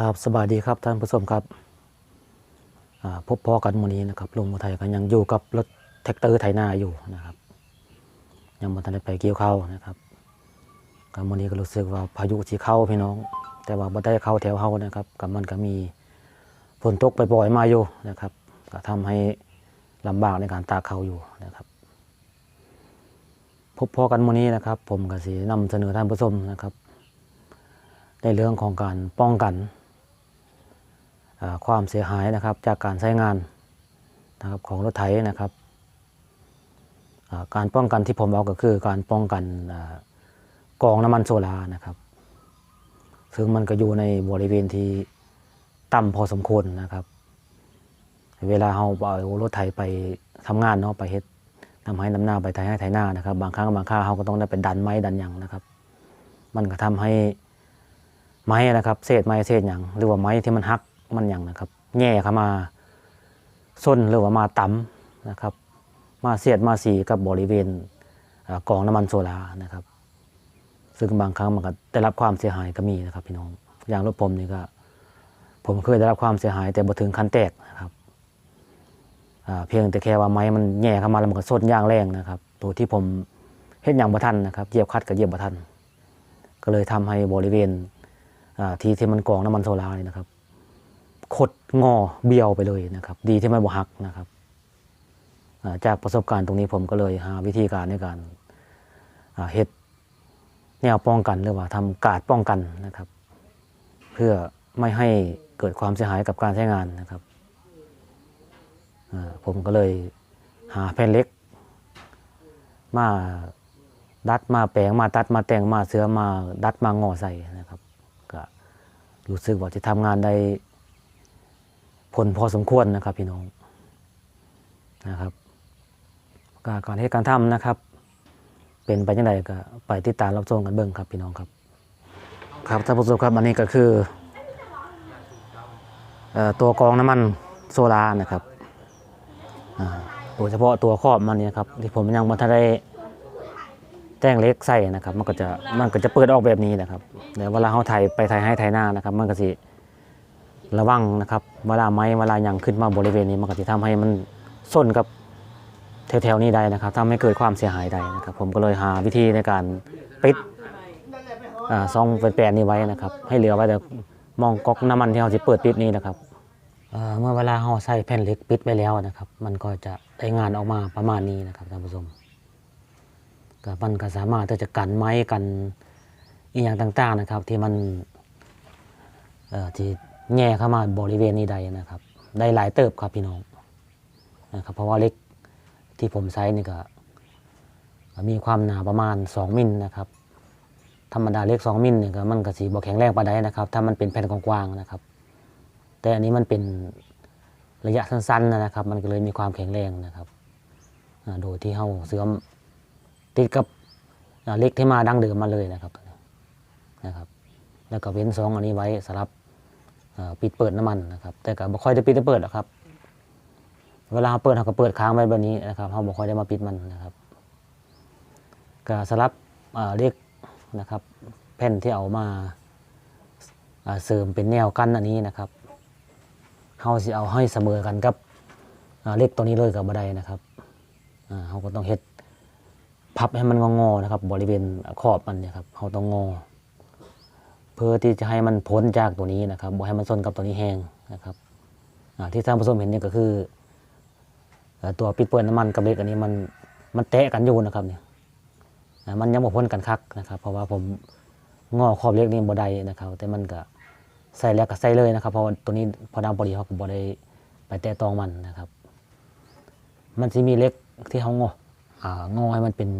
ครับสบายดีครับท่านผู้ชมครับพบพอกันมื้อนี้นะครับลุงอุทัยก็ยังอยู่กับรถแท็กเตอร์ไถนาอยู่นะครับยังบ่ทันได้ไปเกี่ยวเข้านะครับก็มื้อนี้ก็รู้สึกว่าพายุสิเข้าพี่น้อง แต่ว่าบ่ได้เข้าแถวเฮานะครับก็มันก็มีฝนตกไปล่อยมาอยู่นะครับ ก็ทำให้ลำบากในการตากเข้าอยู่นะครับ พบพอกันมื้อนี้นะครับ ผมก็สินำเสนอท่านผู้ชมนะครับในเรื่องของการป้องกัน ความเสียหายนะครับจากการใช้งานนะครับของรถไถนะครับ การป้องกันที่ผมเอาก็คือการป้องกันอกองน้ำมันโซลานะครับ ซึ่งมันก็อยู่ในบริเวณที่ต่ำพอสมควรนะครับ เวลาเราเอารถไถไปทำงานเนาะไปเฮ็ดนำให้น้ำหน้าไปไถให้ไถหน้านะครับ บางครั้งบางคราวเราก็ต้องได้ไปดันไม้ดันหยังนะครับ มันก็ทำให้ไม้นะครับเศษไม้เศษอย่างหรือว่าไม้ที่มันหัก มันอย่างนะครับ แง่เข้ามาส้นหรือว่ามาต่ำนะครับ มาเสียดมาสีกับบริเวณกองน้ำมันโซลานะครับ ซึ่งบางครั้งมันก็ได้รับความเสียหายก็มีนะครับพี่น้องอย่างรถผมนี่ก็ ผมเคยได้รับความเสียหายแต่บ่ถึงขั้นแตกนะครับเพียงแต่แค่ว่าไม้มันแง่เข้ามาแล้วมันก็ส้นย่างแรงนะครับ ตัวที่ผมเฮ็ดอย่างบ่ทันนะครับเหยียบคัดกับเหยียบบ่ทันก็เลยทำให้บริเวณที่ที่มันกองน้ำมันโซลาร์นี่นะครับ ขดงอเบี้ยวไปเลยนะครับ ดีที่มันบ่หักนะครับ จากประสบการณ์ตรงนี้ผมก็เลยหาวิธีการในการเฮ็ดแนวป้องกันหรือว่าทำการป้องกันนะครับ เพื่อไม่ให้เกิดความเสียหายกับการใช้งานนะครับผมก็เลยหาแผ่นเล็ก มาดัดมาแปลงมาตัดมาแต่งมาเสือมาดัดมางอใส่นะครับ ก็รู้สึกว่าจะทำงานได้ ผลพอสมควรนะครับพี่น้องนะครับกการการให้การทำนะครับ เป็นไปยังไงก็ไปติดตามรับชมกันเบิ่งครับพี่น้องครับ ครับท่านผู้ชมครับอันนี้ก็คืออตัวกองน้ำมันโซลาร์นะครับโดยเฉพาะตัวครอบมันเนี่ยครับที่ผมยังไมาทันได้แจ้งเล็กใส่นะครับ มันก็จะมันก็จะเปิดออกแบบนี้นะครับเดี๋ยวเวลาเขาถ่ายไปถ่ายให้ถ่ายหน้านะครับ มันก็สิ ระวังนะครับเวลาไม้เวลาหยังขึ้นมาบริเวณนี้มันก็จะทำให้มันส้นกับแถวๆนี้ได้นะครับทำให้เกิดความเสียหายได้นะครับ ผมก็เลยหาวิธีในการปิดอ่าซองเป็นแปลนนี้ไว้นะครับ ให้เหลือไว้แต่มองก๊อกน้ำมันที่เราจะเปิดปิดนี้นะครับเมื่อเวลาเราใส่แผ่นเหล็กปิดไปแล้วนะครับ มันก็จะได้งานออกมาประมาณนี้นะครับท่านผู้ชมก็มันก็สามารถที่จะกันไม้กันอีกอย่างต่าง ๆนะครับ ที่มันที่ แง่เข้ามาบริเวณนี้ได้นะครับ ได้หลายเติบครับพี่น้องนะครับเพราะว่าเล็กที่ผมใช้นี่ก็มีความหนาประมาณ 2 มิลนะครับ ธรรมดาเล็ก2มิลเนี่ยก็มันก็สีบอแข็งแรงปานใดนะครับ ถ้ามันเป็นแผ่นกว้างๆนะครับ แต่อันนี้มันเป็นระยะสั้นๆนะครับ มันก็เลยมีความแข็งแรงนะครับโดยที่เฮาเสื่อมติดกับเล็กที่มาดั้งเดิมมาเลยนะครับนะครับ แล้วก็เว้นซองอันนี้ไว้สำหรับ ปิดเปิดน้ำมันนะครับแต่ก็บ่ค่อยได้ปิดได้เปิดหรอกครับ เวลาเราเปิดเราก็เปิดค้างไว้แบบนี้นะครับเราบ่ค่อยได้มาปิดมันนะครับก็สำหรับเหล็กนะครับ แผ่นที่เอามาเสริมเป็นแนวกั้นอันนี้นะครับเราสิเอาให้เสมอกันกับเล็กตัวนี้เลยกับบัไดนะครับเราก็ต้องเฮ็ดพับให้มันงอๆนะครับ บริเวณขอบมันเนี่ยครับเขาต้องงอ เพื่อที่จะให้มันพ้นจากตัวนี้นะครับบ่ให้มันส้นกับตัวนี้แห้งนะครับอ่าที่ท่านผู้ชมเห็นนี่ก็คือ ตัวปิดเปิดน้ำมันกับเหล็กอันนี้มันมันแตะกันอยู่นะครับเนี่ยอ่ามันยังบ่พ้นกันคักนะครับ เพราะว่าผมงอขอบเหล็กนี่บ่ได้นะครับ แต่มันก็ใส่แล้วก็ใส่เลยนะครับเพราะตัวนี้พอดำพอดีเขาก็บ่ได้ไปแตะต้องมันนะครับ มันจะมีเหล็กที่เขางออ่างอให้มันเป็น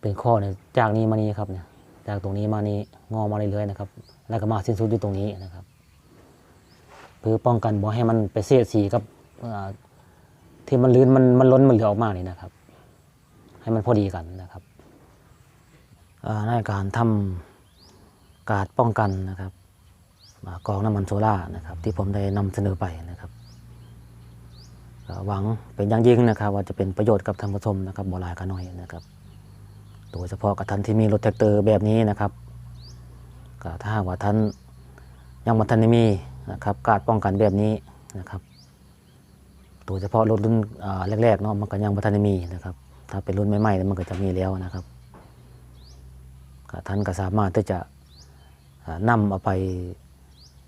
เป็นข้อเนี่ยจากนี้มานี้ครับเนี่ย จากตรงนี้มานี้งอมาเรื่อยๆนะครับ แล้วก็มาสิ้นสุดอยู่ตรงนี้นะครับเพื่อป้องกันบ่ให้มันไปเสียดสีกับที่มันลื่นมันมันล้นมันเหลือออกมานี่นะครับ ให้มันพอดีกันนะครับอ่าในการทำการป้องกันนะครับกองน้ำมันโซล่านะครับ ที่ผมได้นำเสนอไปนะครับหวังเป็นอย่างยิ่งนะครับ ว่าจะเป็นประโยชน์กับท่านผู้ชมนะครับบ่หลายก็น้อยนะครับ โดยเฉพาะกับท่านที่มีรถแท็กเตอร์แบบนี้นะครับก็ถ้าหากว่าท่านยังบ่ทันได้มีนะครับการป้องกันแบบนี้นะครับโดยเฉพาะรถรุ่นแรกๆเนาะมันก็ยังบ่ทันได้มีนะครับ ถ้าเป็นรุ่นใหม่ๆมันก็จะมีแล้วนะครับก็ท่านก็สามารถที่จะอ่านำเอาไป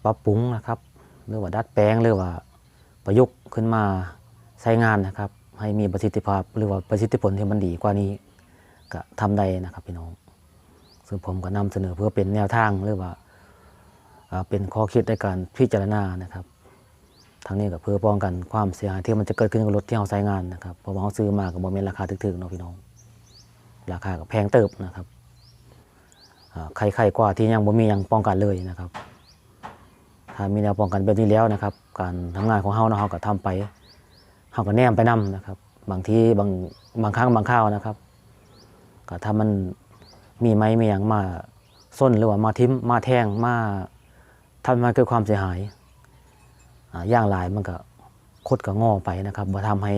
ปรับปรุงนะครับหรือว่าดัดแปลงหรือว่าประยุกต์ขึ้นมาใช้งานนะครับ ให้มีประสิทธิภาพหรือว่าประสิทธิผลที่มันดีกว่านี้ ก็ทำได้นะครับพี่น้อง ซึ่งผมก็นำเสนอเพื่อเป็นแนวทางหรือว่าเป็นข้อคิดในการพิจารณานะครับทั้งนี้ก็เพื่อป้องกันความเสียหายที่มันจะเกิดขึ้นกับรถที่เราใช้งานนะครับเพราะว่าเราซื้อมากับโมเมนราคาถึกๆเนาะพี่น้อง ราคาก็แพงเติบนะครับใครๆกว่าที่ยังบ่มียังป้องกันเลยนะครับ ถ้ามีแนวป้องกันแบบนี้แล้วนะครับ การทำงานของเฮาเนาะเฮาก็ทำไปเฮาก็แนมไปนํนะครับ บางทีบางบางครั้งบางคราวนะครับ ก็ถ้ามันมีไม้มีอย่างมาส้นหรือว่ามาทิมมาแทงมาทำให้มันเกิดความเสียหายย่างลายมันก็คดกับงอไปนะครับบ่ทำให้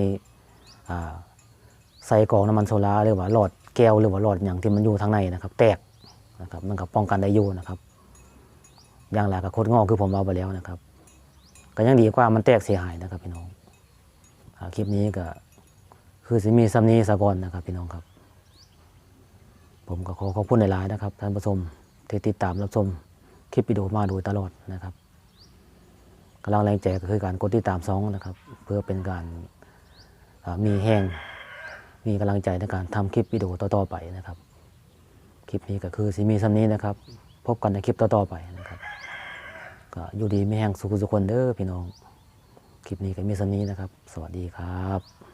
ใส่กองน้ำมันโซลาร์หรือว่าหลอดแก้วหรือว่าหลอดอย่างที่มันอยู่ทางในนะครับ แตกนะครับมันก็ป้องกันได้อยู่นะครับย่างลายก็คดงอคือผมเอาไปแล้วนะครับ ก็ยังดีกว่ามันแตกเสียหายนะครับพี่น้องอคลิปนี้ก็คือสิมีซัมนี้สะกอนนะครับพี่น้องครับ ผมก็ขอขอบคุณหลายๆนะครับท่านผู้ชมที่ติดตามรับชมคลิปวิดีโอมาโดยตลอดนะครับกำลังแรงใจก็คือการกดติดตามซองนะครับ เพื่อเป็นการมีแห้งมีกำลังใจในการทำคลิปวิดีโอต่อๆไปนะครับ คลิปนี้ก็คือสิมีซัมนี้นะครับ พบกันในคลิปต่อๆไปนะครับก็อยู่ดีไม่แห้งสุขสุขคนเด้อพี่น้อง คลิปนี้ก็มีซัมนี้นะครับ สวัสดีครับ